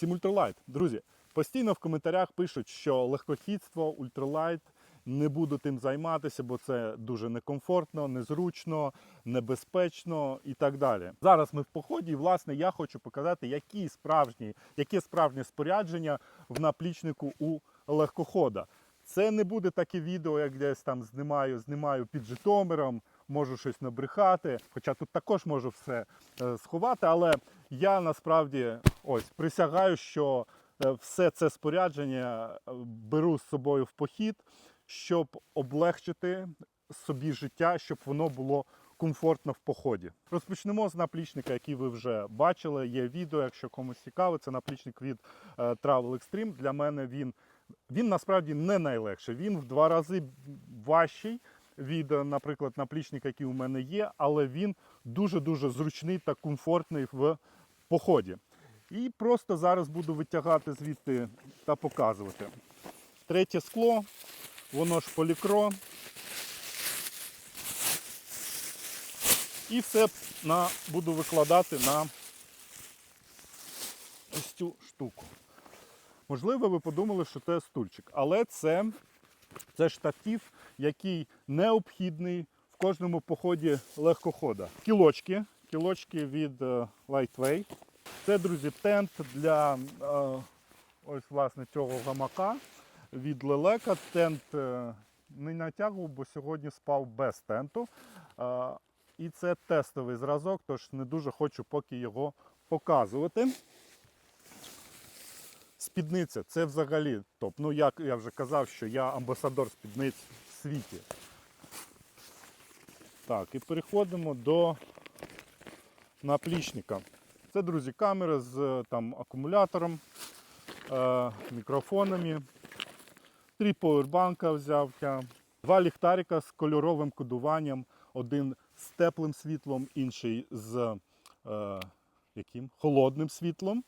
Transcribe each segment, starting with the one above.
Сім Ультралайт. Друзі, постійно в коментарях пишуть, що легкохідство, ультралайт не буду тим займатися, бо це дуже некомфортно, незручно, небезпечно і так далі. Зараз ми в поході, і власне я хочу показати, які справжні, яке справжнє спорядження в наплічнику у легкохода. Це не буде таке відео, як десь там знімаю, знімаю під Житомиром, можу щось набрехати. Хоча тут також можу все е, сховати, але я насправді ось присягаю, що е, все це спорядження е, беру з собою в похід, щоб облегчити собі життя, щоб воно було комфортно в поході. Розпочнемо з наплічника, який ви вже бачили. Є відео, якщо комусь цікаво, це наплічник від е, Travel Extreme. Для мене він, він насправді не найлегший. Він в два рази важчий від, наприклад, наплічника, який у мене є, але він дуже-дуже зручний та комфортний в поході. І просто зараз буду витягати звідти та показувати. Третє скло, воно ж полікро. І все на, буду викладати на ось цю штуку. Можливо, ви подумали, що це стульчик, але це, це штатив, який необхідний в кожному поході легкохода. Кілочки, кілочки від е, Lightway. Це, друзі, тент для е, ось власне цього гамака від лелека. Тент е, не натягував, бо сьогодні спав без тенту. Е, і це тестовий зразок, тож не дуже хочу поки його показувати. Спідниця це взагалі топ. Ну, як я вже казав, що я амбасадор спідниць в світі. Так, і переходимо до наплічника. Це, друзі, камера з е, там, акумулятором, е, мікрофонами. Три повербанка взяв я. Два ліхтарика з кольоровим кодуванням. Один з теплим світлом, інший з е, яким? холодним світлом.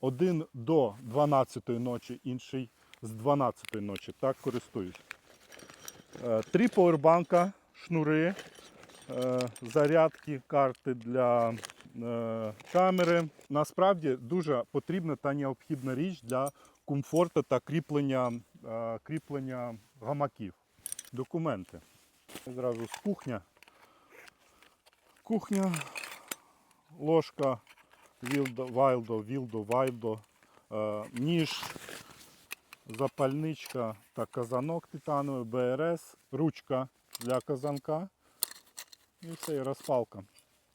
Один до 12 ночі, інший з 12 ночі. Так користуюсь. Е, Три повербанка, шнури, е, зарядки, карти для камери. Насправді дуже потрібна та необхідна річ для комфорту та кріплення, е, кріплення гамаків. Документи. Зразу з кухня. Кухня, ложка, Вілдо, Вайлдо, Вілдо, Вайлдо, е, ніж, запальничка та казанок титановий, БРС, ручка для казанка і все, і розпалка.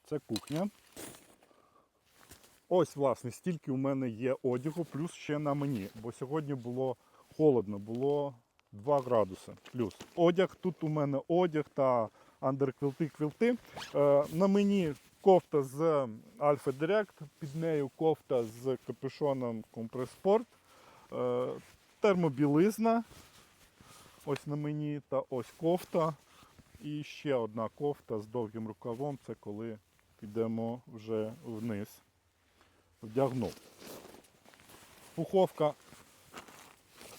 Це кухня. Ось, власне, стільки у мене є одягу, плюс ще на мені, бо сьогодні було холодно, було 2 градуси плюс. Одяг, тут у мене одяг та андерквілти квілти. Е, на мені кофта з Alpha Direct, під нею кофта з капюшоном е, термобілизна. Ось на мені та ось кофта. І ще одна кофта з довгим рукавом. Це коли підемо вже вниз. Вдягнув. Пуховка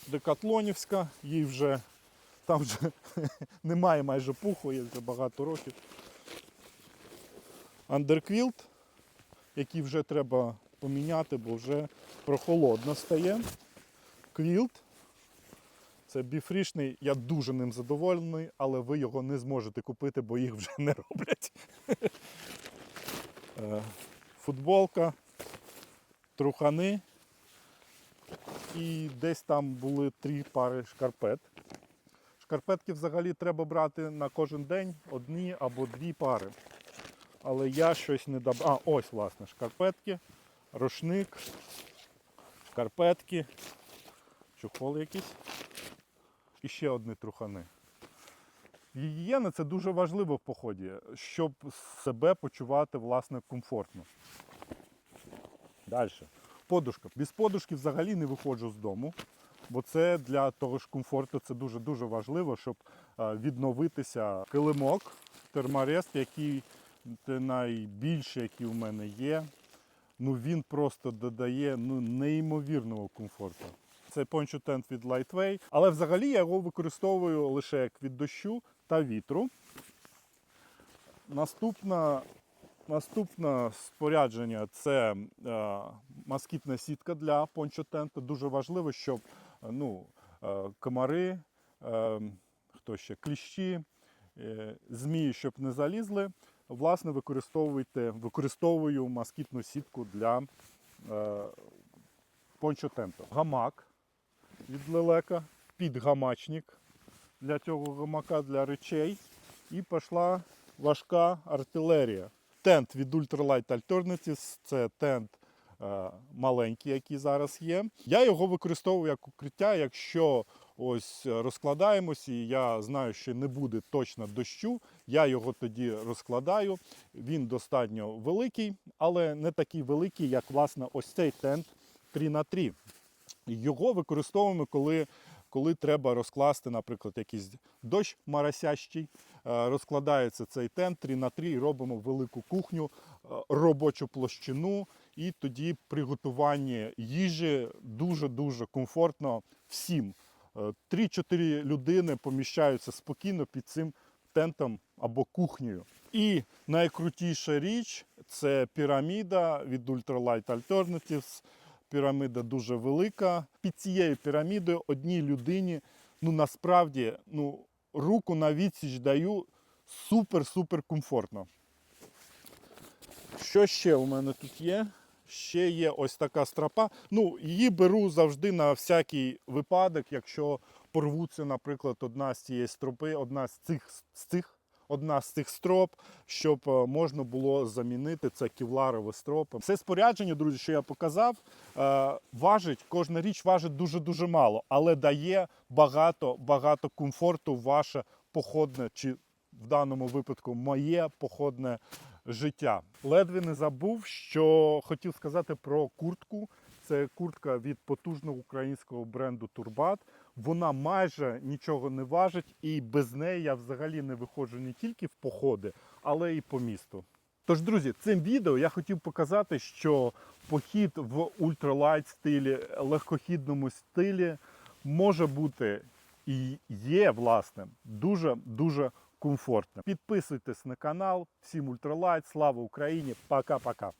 декатлонівська, їй вже там вже немає майже пуху, є вже багато років. Андерквілт, який вже треба поміняти, бо вже прохолодно стає. Квілт. Це біфрішний, я дуже ним задоволений, але ви його не зможете купити, бо їх вже не роблять. Е, Футболка, трухани. І десь там були три пари шкарпет. Шкарпетки взагалі треба брати на кожен день одні або дві пари. Але я щось не добав. А, ось, власне, шкарпетки, рушник, шкарпетки, чохол якийсь. І ще одні трухани. Гігієна це дуже важливо в поході, щоб себе почувати власне комфортно. Далі. Подушка. Без подушки взагалі не виходжу з дому, бо це для того ж комфорту це дуже-дуже важливо, щоб е, відновитися. Килимок, терморест, який це найбільший, який у мене є. Ну він просто додає ну, неймовірного комфорту. Це пончо тент від Lightway, але взагалі я його використовую лише як від дощу та вітру. Наступна Наступне спорядження це е, москітна сітка для пончотенту. Дуже важливо, щоб е, ну, е, комари, хто ще кліщі, змії, щоб не залізли. Власне, використовуйте, використовую москітну сітку для пончотенту. Гамак від лелека, підгамачник для цього гамака для речей. І пішла важка артилерія. Тент від Ultralight Alternatives це тент е, маленький, який зараз є. Я його використовую як укриття, якщо ось е, розкладаємось, і я знаю, що не буде точно дощу. Я його тоді розкладаю. Він достатньо великий, але не такий великий, як власне ось цей тент 3 на 3 Його використовуємо, коли, коли треба розкласти, наприклад, якийсь дощ марасящий. Е, Розкладається цей тент 3 на 3 і робимо велику кухню, е, робочу площину. І тоді приготування їжі дуже-дуже комфортно всім. Е, 3-4 людини поміщаються спокійно під цим тентом або кухнею. І найкрутіша річ це піраміда від Ultralight Alternatives. Піраміда дуже велика. Під цією пірамідою одній людині ну насправді ну, руку на відсіч даю супер-супер комфортно. Що ще у мене тут є? Ще є ось така стропа. Ну, її беру завжди на всякий випадок, якщо порвуться, наприклад, одна з цієї стропи, одна з цих, з цих, одна з цих строп, щоб е, можна було замінити це кевларове стропи. Все спорядження, друзі, що я показав, е, важить, кожна річ важить дуже-дуже мало, але дає багато, багато комфорту ваше походне чи в даному випадку моє походне життя. Ледве не забув, що хотів сказати про куртку. Це куртка від потужного українського бренду Турбат. Вона майже нічого не важить, і без неї я взагалі не виходжу не тільки в походи, але і по місту. Тож, друзі, цим відео я хотів показати, що похід в ультралайт стилі, легкохідному стилі може бути і є, власне, дуже дуже комфортним. Підписуйтесь на канал. Всім ультралайт. Слава Україні! Пока-пока.